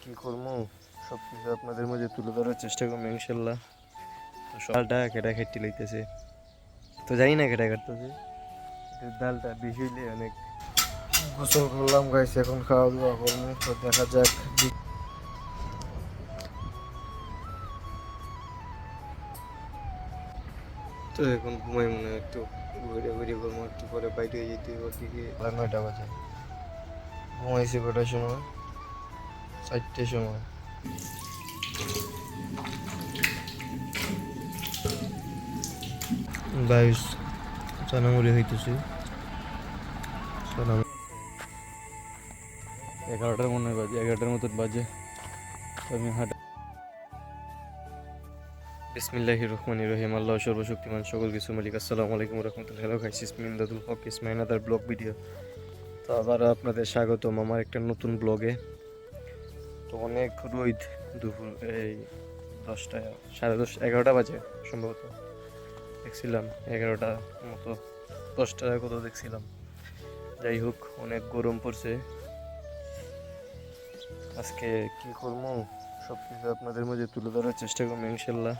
কি করব, সব কিছু আপনাদের মাঝে তুলে ধরার চেষ্টা করব, ইনশাল্লাহ। তো সকালটা কেটা খেটে লইতেছে। তো জানি না কেটা কাটতেছে ডালটা বেশি হইলে অনেক গোসল করলাম গাইস এখন খাওয়া দাওয়া করব, তো দেখা যাক। তো এখন ঘুমাই মনে হয়, একটু ঘুরে ঘুরে করব একটু পরে বাইরে যেতে হবে দিকে নয়টা বাজে। ঘুমাইছি কটার সময়। চারটের সময়। বাইশ চানামুড়ি হইতেছে। চানামুড়ি। এগারোটার মনে হয় বাজে এগারোটার মতন বাজে। আমি হাঁটা বিসমিল্লাহ রহমান রহিম আল্লাহ সর্বশক্তিমান সকল কিছু মালিক। আসসালামু আলাইকুম রহমতুল্লাহ হ্যালো গাইস ইসমিন্দাদুল হক ইসমাইন আদার ব্লগ ভিডিও তো আবার আপনাদের স্বাগতম আমার একটা নতুন ব্লগে অনেক রোদ দুপুর, এই দশটা সাড়ে দশ, এগারোটা বাজে সম্ভবত। দেখছিলাম এগারোটা মতো, দশটা কত দেখছিলাম। যাই হোক, অনেক গরম পড়ছে। আজকে কি করব? সব কিছু আপনাদের মাঝে তুলে ধরার চেষ্টা করব, ইনশাল্লাহ।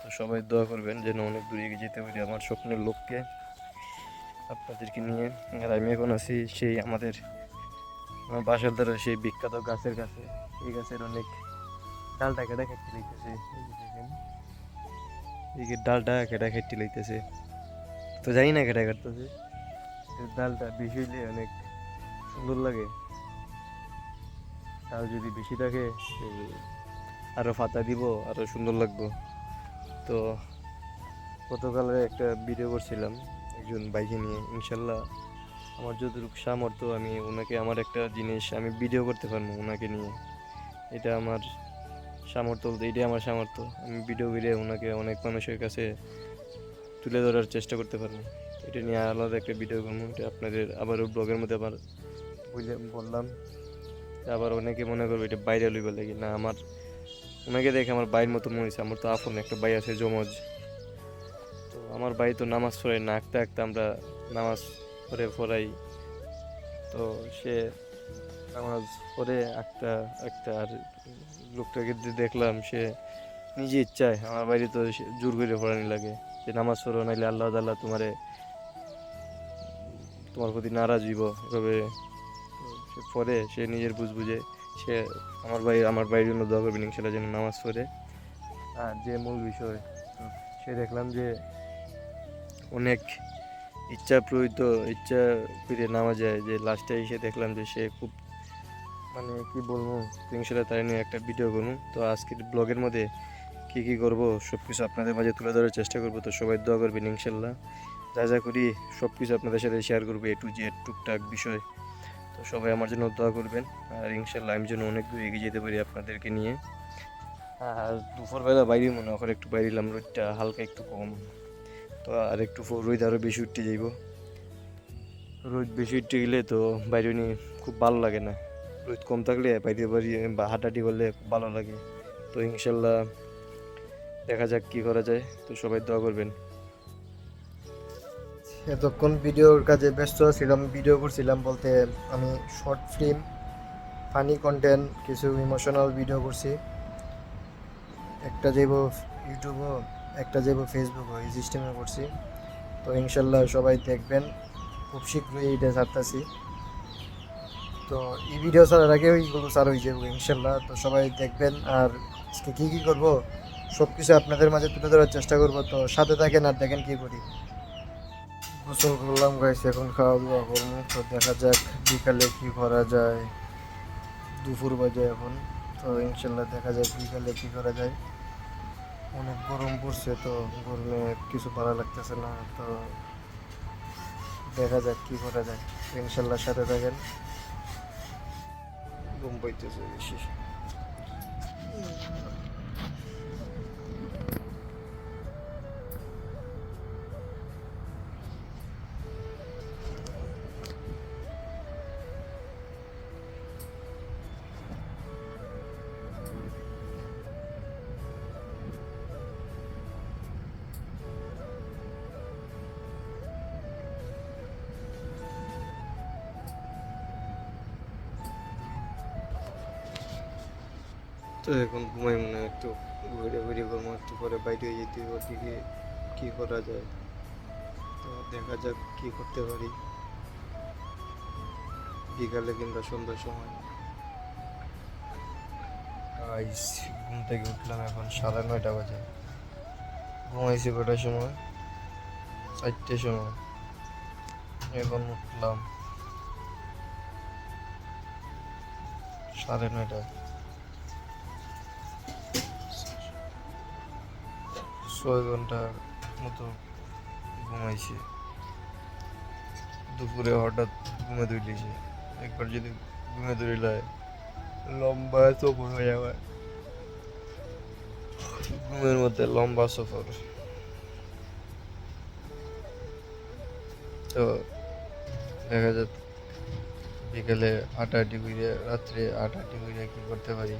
তো সবাই দোয়া করবেন যেন অনেক দূরে এগিয়ে যেতে পারি আমার স্বপ্নের লোককে। আপনাদেরকে নিয়ে, আর আমি এখন আছি সেই আমাদের আমার বাসার দ্বারা সেই বিখ্যাত গাছের কাছে, এই গাছের অনেক ডালটা কেটে খেতে লইতেছে। এই যে ডালটা কেটে খেতে লইতেছে। তো জানি না কেটে কাটতেছে। ডালটা বেশি হইলে অনেক সুন্দর লাগে। ডাল যদি বেশি থাকে আরও ফাতা দিব আরও সুন্দর লাগবো। তো গতকালে একটা ভিডিও করছিলাম, একজন বাইকে নিয়ে, ইনশাল্লাহ আমার যতটুকু সামর্থ্য, আমি ওনাকে, আমার একটা জিনিস, আমি ভিডিও করতে পারব ওনাকে নিয়ে। এটা আমার সামর্থ্য বলতে, এটাই আমার সামর্থ্য। আমি ভিডিও করে ওনাকে অনেক মানুষের কাছে তুলে ধরার চেষ্টা করতে পারব। এটা নিয়ে আলাদা একটা ভিডিও করব, এটা আপনাদের আবারও ব্লগের মধ্যে আবার বলে বললাম। আবার অনেকে মনে করবে এটা বাইরে লইবে লাগে। না, আমার, ওনাকে দেখে আমার বাইর মতো মনে হয়েছে আমার তো আপন, একটা ভাই আছে জমজ তো আমার ভাই তো নামাজ পড়ে না আঁকতে আঁকতে আমরা নামাজ পড়ে পড়াই তো সে নামাজ পড়ে একটা একটা আর লোকটাকে দেখলাম সে নিজে ইচ্ছায়, আমার বাইরে তো জোর করে পড়ানি লাগে। যে নামাজ পড়ো, নাইলে আল্লাহ তাল্লাহ তোমারে, তোমার প্রতি নারাজ হইব। এভাবে সে পড়ে সে নিজের বুঝ বুঝে সে আমার ভাই আমার বাড়ির জন্য দোয়া করবেন ইনশাল্লাহ যেন নামাজ পড়ে। আর যে মূল বিষয়, সে দেখলাম যে অনেক ইচ্ছা প্রয়িত ইচ্ছা ফিরে নামা যায়। যে লাস্টে এসে দেখলাম যে সে খুব মানে কি বলব তো ইনশাল্লাহ তাই নিয়ে একটা ভিডিও করুন তো আজকের ব্লগের মধ্যে কী কী করব সব কিছু আপনাদের মাঝে তুলে ধরার চেষ্টা করব। তো সবাই দোয়া করবেন ইনশাল্লাহ যা যা করি সব কিছু আপনাদের সাথে শেয়ার করব এ টু জেড টুকটাক বিষয়। তো সবাই আমার জন্য দোয়া করবেন। আর ইনশাল্লাহ আমি যেন অনেক দূর এগিয়ে যেতে পারি আপনাদেরকে নিয়ে। আর দুপুরবেলা বাইরে মনে হয় একটু বাইরে এলাম, রোদটা হালকা একটু কম। তো আর একটু রোদ আরও বেশি উঠতে যাইব। রোদ বেশি উঠতে গেলে তো বাইরে নিয়ে খুব ভালো লাগে না। রোদ কম থাকলে বাইরে বাড়ি বা হাঁটাহাঁটি করলে খুব ভালো লাগে। তো ইনশাল্লাহ দেখা যাক কী করা যায়। তো সবাই দোয়া করবেন। এতক্ষণ ভিডিওর কাজে ব্যস্ত ছিলাম ভিডিও করছিলাম বলতে আমি শর্ট ফিল্ম ফানি কন্টেন্ট কিছু ইমোশনাল ভিডিও করছি। একটা যাইব ইউটিউবও একটা যাইব ফেসবুক ওই সিস্টেমে করছি। তো ইনশাল্লাহ সবাই দেখবেন, খুব শীঘ্রই এটা ছাড়তেছি। তো এই ভিডিও ছাড়ার আগে ওইগুলো ছাড় হয়ে যাবে ইনশাল্লাহ। তো সবাই দেখবেন, আর আজকে কী কী করব সব কিছু আপনাদের মাঝে তুলে ধরার চেষ্টা করব। তো সাথে থাকেন আর দেখেন কী করি। গোসল করলাম গাইছে এখন খাওয়া দাওয়া করব তো দেখা যাক, বিকালে কি করা যায়। দুপুর বাজে এখন। তো ইনশাল্লাহ দেখা যাক বিকালে কি করা যায়। অনেক গরম পড়ছে তো গরমে কিছু ভালো লাগতেছে না, তো দেখা যাক কি করা যায়। ইনশাল্লাহ সাথে থাকেন। ঘুম পাইতেছে বেশি। তো এখন ঘুমাই মনে হয়, একটু ঘুরে ঘুরে করব, একটু পরে বাইরে যেতে ওদিকে কী করা যায়? তো দেখা যাক কী করতে পারি। বিকালে কিংবা সন্ধ্যার সময়। ঘুম থেকে উঠলাম এখন সাড়ে নয়টা বাজে। ঘুমাইছি কটার সময়? চারটের সময়। এখন উঠলাম সাড়ে নয়টা ছয় ঘণ্টার মতো ঘুমাইছি। দুপুরে হঠাৎ ঘুমে ধরিয়েছে একবার যদি ঘুমে ধরিলে লম্বা সফর হয়ে যাবে। ঘুমের মধ্যে লম্বা সফর। তো দেখা যাক, বিকেলে হাঁটাহাঁটি করে রাত্রে হাঁটাহাঁটি করে কি করতে পারি?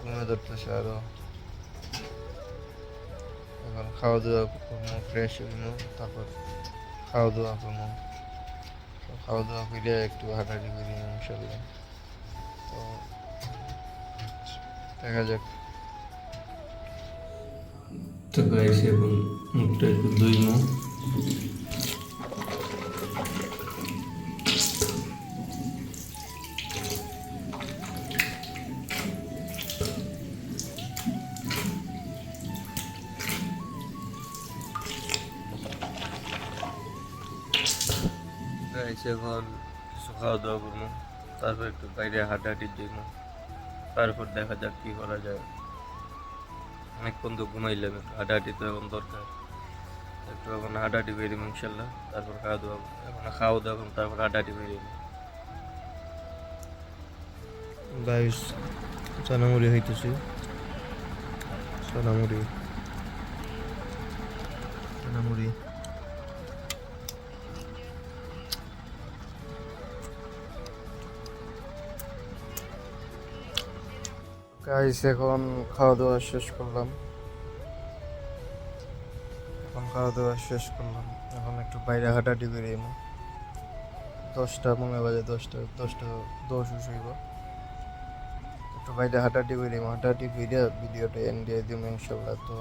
ঘুমে ধরতেছে আরও। এখন খাওয়া দাওয়া করব ফ্রেশ হইব তারপর খাওয়া দাওয়া করব। খাওয়া দাওয়া করে একটু হাঁটাহাঁটি করি, ইনশাল্লাহ। তো দেখা যাক। তো গাইস এখন মুখটা একটু ধুইমো এখন কিছু খাওয়া দাওয়া করব, তারপর একটু বাইরে হাঁটাহাঁটির জন্য, তারপর দেখা যাক কি করা যায়। অনেকক্ষণ তো ঘুমাইলাম, একটু হাঁটাহাঁটি তো এখন দরকার। একটু এখন হাঁটাহাঁটি বেরিয়ে ইনশাল্লাহ, তারপর খাওয়া দাওয়া এখন খাওয়া দাওয়া তারপর হাঁটাহাঁটি বেরিয়ে গাইস, সোনামুড়ি হইতেছে। সোনামুড়ি। সোনামুড়ি। গাইস এখন খাওয়া দাওয়া শেষ করলাম। এখন খাওয়া দাওয়া শেষ করলাম। এখন একটু বাইরে হাঁটাহাঁটি করে এমো। দশটা, মনে বাজে দশটা দশটা দশ হইব। একটু বাইরে হাঁটাহাঁটি করে এমো। হাঁটাহাঁটি করে ভিডিওটা এন্ড দিয়ে দিব ইনশাল্লাহ তো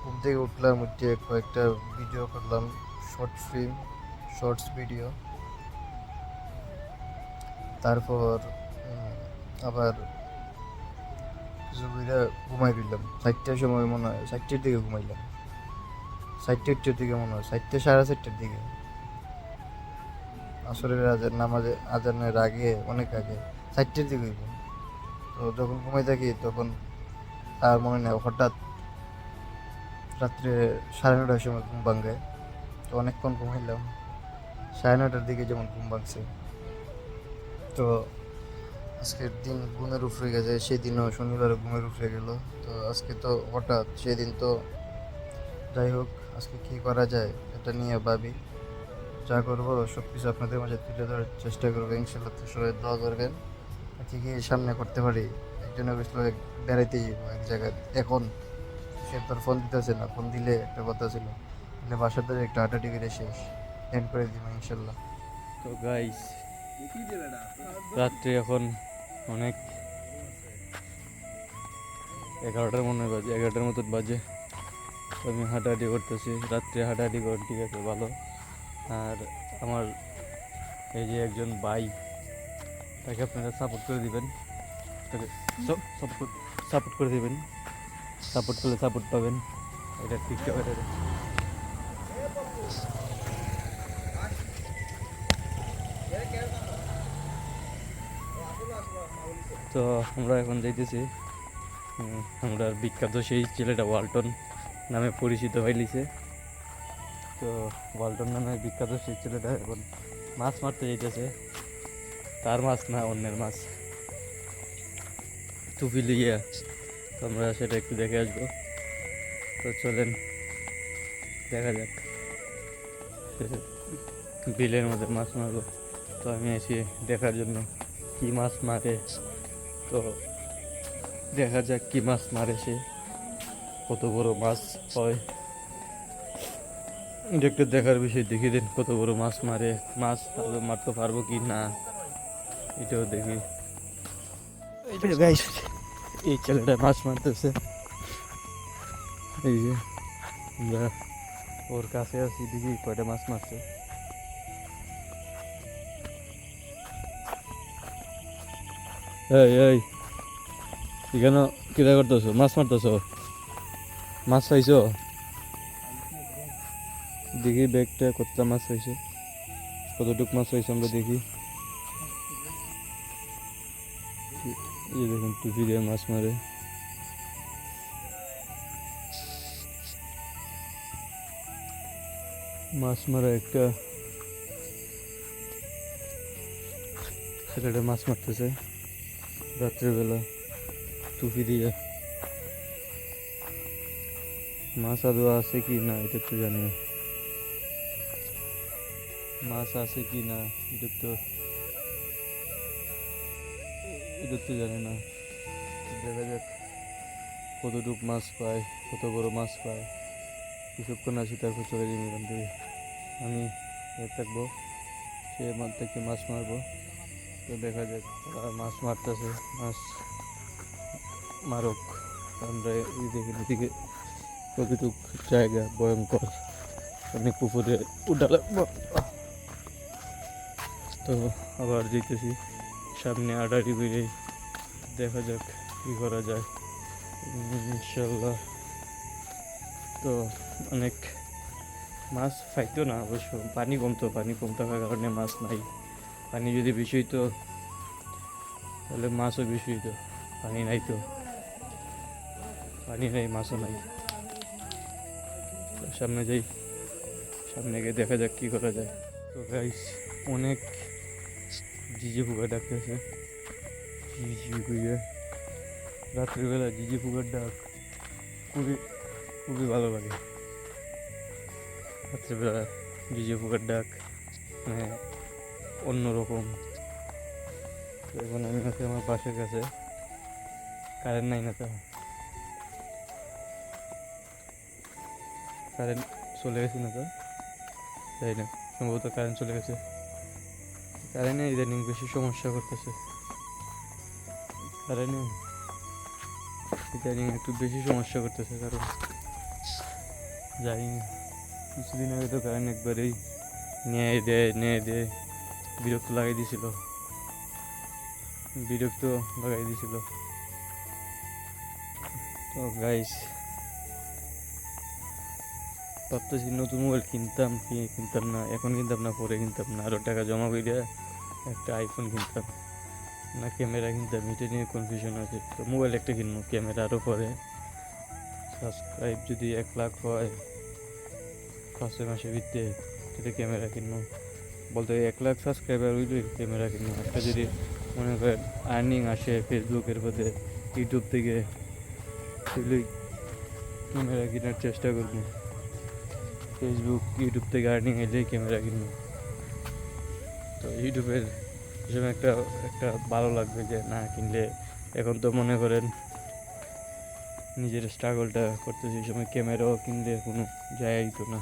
ঘুম থেকে উঠলাম উঠে কয়েকটা ভিডিও করলাম শর্ট ফিল্ম শর্টস ভিডিও তারপর আবার কইরা ঘুমাই ফেললাম চারটার সময় মনে হয় চারটের দিকে ঘুমাইলাম। চারটের দিকে মনে হয় চারটে সাড়ে চারটের দিকে। আসরের আজান, নামাজে, আজানের আগে, অনেক আগে চারটের দিকে হইব। তো যখন ঘুমাই থাকি, তখন আর মনে নেই, হঠাৎ রাত্রে সাড়ে নটার সময় ঘুম ভাঙে। তো অনেকক্ষণ ঘুমাইলাম। সাড়ে নটার দিকে যেমন ঘুম ভাঙছে। তো আজকের দিন ঘুমের উপরে গেছে সেদিনও শনিবারে ঘুমের উপরে গেল। তো আজকে তো হঠাৎ সেদিন তো যাই হোক, আজকে কী করা যায় এটা নিয়ে ভাবি। যা করব সব কিছু আপনাদের মাঝে তুলে ধরার চেষ্টা করব। ইনশাল্লাহ তো সবাই দোয়া করবেন। কি কি সামনে করতে পারি? একজনে বসল বেড়াইতে যাব এক জায়গায়। এখন সে তোর ফোন দিতেছে না ফোন দিলে একটা কথা ছিল দিলে বাসার ধরে একটু হাঁটাহাঁটি করে শেষ। এন্ড করে দিব ইনশাল্লাহ তো গাইস রাত্রে এখন অনেক এগারোটার মনে বাজে, এগারোটার মতন বাজে। আমি হাঁটাহাঁটি করতেছি, রাত্রে হাঁটাহাঁটি করেন ঠিক আছে, ভালো। আর আমার এই যে একজন ভাই, তাকে আপনারা সাপোর্ট করে দিবেন। তাকে সাপোর্ট সাপোর্ট করে দিবেন। সাপোর্ট করলে সাপোর্ট পাবেন। এটা টিকটক এটা তো আমরা এখন যাইতেছি। আমরা বিখ্যাত সেই ছেলেটা ওয়ালটন নামে পরিচিত হইলিছে তো ওয়ালটন নামে বিখ্যাত সেই ছেলেটা এখন মাছ মারতে যাইতেছে। তার মাছ না অন্যের মাছ। টুপি লিয়ে তো আমরা সেটা একটু দেখে আসব। তো চলেন, দেখা যাক। বিলের মধ্যে মাছ মারবো। তো আমি এসে দেখার জন্য। কি মাছ মারে? তো দেখা যাক কি মাছ মারে সে। কত বড় মাছ হয়। একটু দেখার বিষয় দেখি দিন কত বড় মাছ মারে। মাছ আদৌ মারতে পারব কি না? এটাও দেখি। এই ছেলেটা মাছ মারতেছে। এই যে ওর কাছে আছি, দেখি কয়টা মাছ মারছে। এই এই। এখানে কিরা করতেছো? মাছ মারতেছো? মাছ পাইছো দেখি ব্যাগটা কতটা মাছ পাইছো কতটুক মাছ পাইছো আমরা দেখি। এই দেখুন, টুপি দিয়ে মাছ মারে। মাছ মারা একটা। ছেলেটা মাছ মারতেছে। রাত্রেবেলা টুপি দিয়ে। মাছ আদৌ আছে কি না, এটা তো জানি না। মাছ আছে কি না, এটা তো এটা তো জানি না। দেখা যাক কতটুক মাছ পায়, কত বড় মাছ পায়। কিছুক্ষণ আছি, তারপর চলে যাব এখান থেকে। আমি থাকব, সে থেকে মাছ মারবো। তো দেখা যাক তারা মাছ মারতেছে, মাছ মারক। আমরা এই এদিকে কতটুক জায়গা ভয়ঙ্কর। অনেক পুকুরে উঠা লাগবো তো আবার যেতেছি সামনে আড়াড়ি বেড়ে দেখা যাক কী করা যায়। ইনশাল্লাহ তো অনেক মাছ ফাইতো না, অবশ্য পানি কমতো, পানি কম থাকার কারণে মাছ নাই। পানি যদি বেশি হইতো, তাহলে মাছও বেশি হইতো। পানি নাই তো। পানি নাই, মাছও নাই। সামনে যাই, সামনে গিয়ে দেখা যাক কী করা যায়। তো গাইস অনেক জিজে ফুকা ডাকতেছে। ঝিঝি কইয়া রাত্রিবেলা জিজে ফুকার ডাক খুবই খুবই ভালো লাগে। রাত্রিবেলা জিজে ফুকার ডাক মানে অন্যরকম। এখন আমি আছি আমার বাসের কাছে। কারেন্ট নাই না তো। কারেন্ট চলে গেছে না তো? তাই না? সম্ভবত কারেন্ট চলে গেছে। কারেন্টে ইদানিং বেশি সমস্যা করতেছে। কারেন্টে ইদানিং একটু বেশি সমস্যা করতেছে কারণ না। কিছুদিন আগে তো কারেন্ট একবারেই নিয়ে, দেয় নিয়ে, দেয়। বিরক্ত লাগাই দিয়েছিল। বিরক্ত লাগাই দিয়েছিল। তো গাইস ভাবতেছি নতুন মোবাইল কিনতাম কি কিনতাম না, এখন কিনতাম না, পরে কিনতাম না আরও টাকা জমা করে একটা আইফোন কিনতাম। না ক্যামেরা কিনতাম, এটা নিয়ে কনফিউশন আছে। তো মোবাইল একটা কিনবো ক্যামেরা আরও পরে। সাবস্ক্রাইব যদি এক লাখ হয় পাঁচশো মাসের ভিত্তে যদি ক্যামেরা কিনবো। বলতে এক লাখ সাবস্ক্রাইবার হইলে ক্যামেরা কিনবো একটা যদি মনে করেন আর্নিং আসে ফেসবুকের মধ্যে ইউটিউব থেকে ক্যামেরা কেনার চেষ্টা করব। ফেসবুক ইউটিউব থেকে আর্নিং এলে ক্যামেরা কিনবো। তো ইউটিউবের হিসেবে একটা একটা ভালো লাগবে যে না কিনলে এখন তো মনে করেন নিজের স্ট্রাগলটা করতেছি সময় ক্যামেরাও কিনলে কোনো জায়গাই তো না।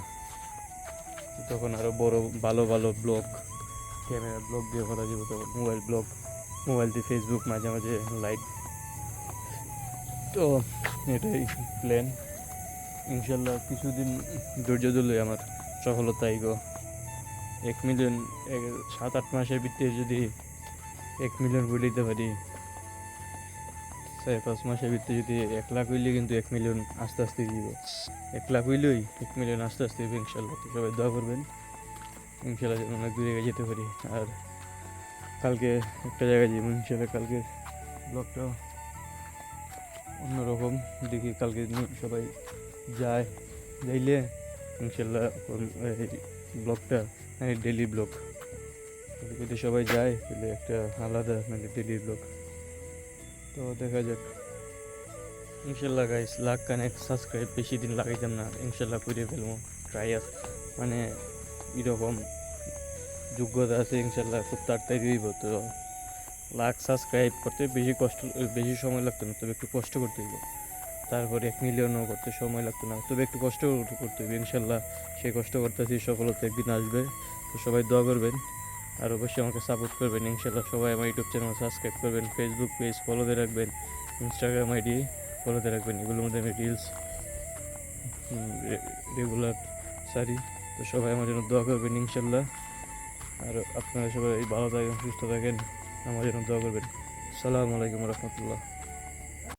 তখন আরও বড় ভালো ভালো ব্লগ, ক্যামেরা ব্লগ দিয়ে করা যাবে তখন, মোবাইল ব্লগ, মোবাইল দিয়ে ফেসবুক মাঝে মাঝে লাইট তো এটাই প্ল্যান ইনশাল্লাহ কিছুদিন ধৈর্য ধরলে আমার সফলতাই গো এক মিলিয়ন সাত, আট মাসের ভিতরে যদি এক মিলিয়ন দিতে পারি চার পাঁচ মাসের ভিতরে যদি এক লাখ হইলে কিন্তু এক মিলিয়ন আস্তে আস্তে দিব। এক লাখ হইলেই এক মিলিয়ন আস্তে আস্তে দিব ইনশাল্লাহ। সবাই দোয়া করবেন, ইনশাল্লাহ যেন অনেক দূরে যেতে পারি। আর কালকে একটা জায়গায় যাব, ইনশাল্লাহ কালকে ব্লগটা অন্যরকম। দেখি কালকে সবাই যায়, যাইলে ইনশাল্লাহ ব্লগটা মানে ডেলি ব্লগ। যদি সবাই যায়, তাহলে একটা আলাদা মানে ডেলি ব্লগ। তো দেখা যাক। ইনশাল্লাহ গাইস লাখ কানেক সাবস্ক্রাইব বেশি দিন লাগাইতাম না। ইনশাল্লাহ করে ফেলব। ট্রাই মানে এরকম যোগ্যতা আছে, ইনশাল্লাহ খুব তাড়াতাড়ি হইব। তো লাখ সাবস্ক্রাইব করতে বেশি কষ্ট, বেশি সময় লাগতো না, তবে একটু কষ্ট করতে হইব। তারপরে এক মিলিয়নও করতে সময় লাগতো না, তবে একটু কষ্ট করতে হইবে। ইনশাল্লাহ সেই কষ্ট করতেছি সফলতা একদিন আসবে তো সবাই দোয়া করবেন। আর অবশ্যই আমাকে সাপোর্ট করবেন ইনশাল্লাহ সবাই আমার ইউটিউব চ্যানেল সাবস্ক্রাইব করবেন ফেসবুক পেজ ফলো দিয়ে রাখবেন ইনস্টাগ্রাম আইডি ফলো দিয়ে রাখবেন, এগুলোর মধ্যে আমি রিলস রেগুলার সারি। তো সবাই আমার জন্য দোয়া করবেন ইনশাল্লাহ আর আপনারা সবাই ভালো থাকেন, সুস্থ থাকেন, আমার জন্য দোয়া করবেন। সালামু আলাইকুম রহমতুল্লাহ।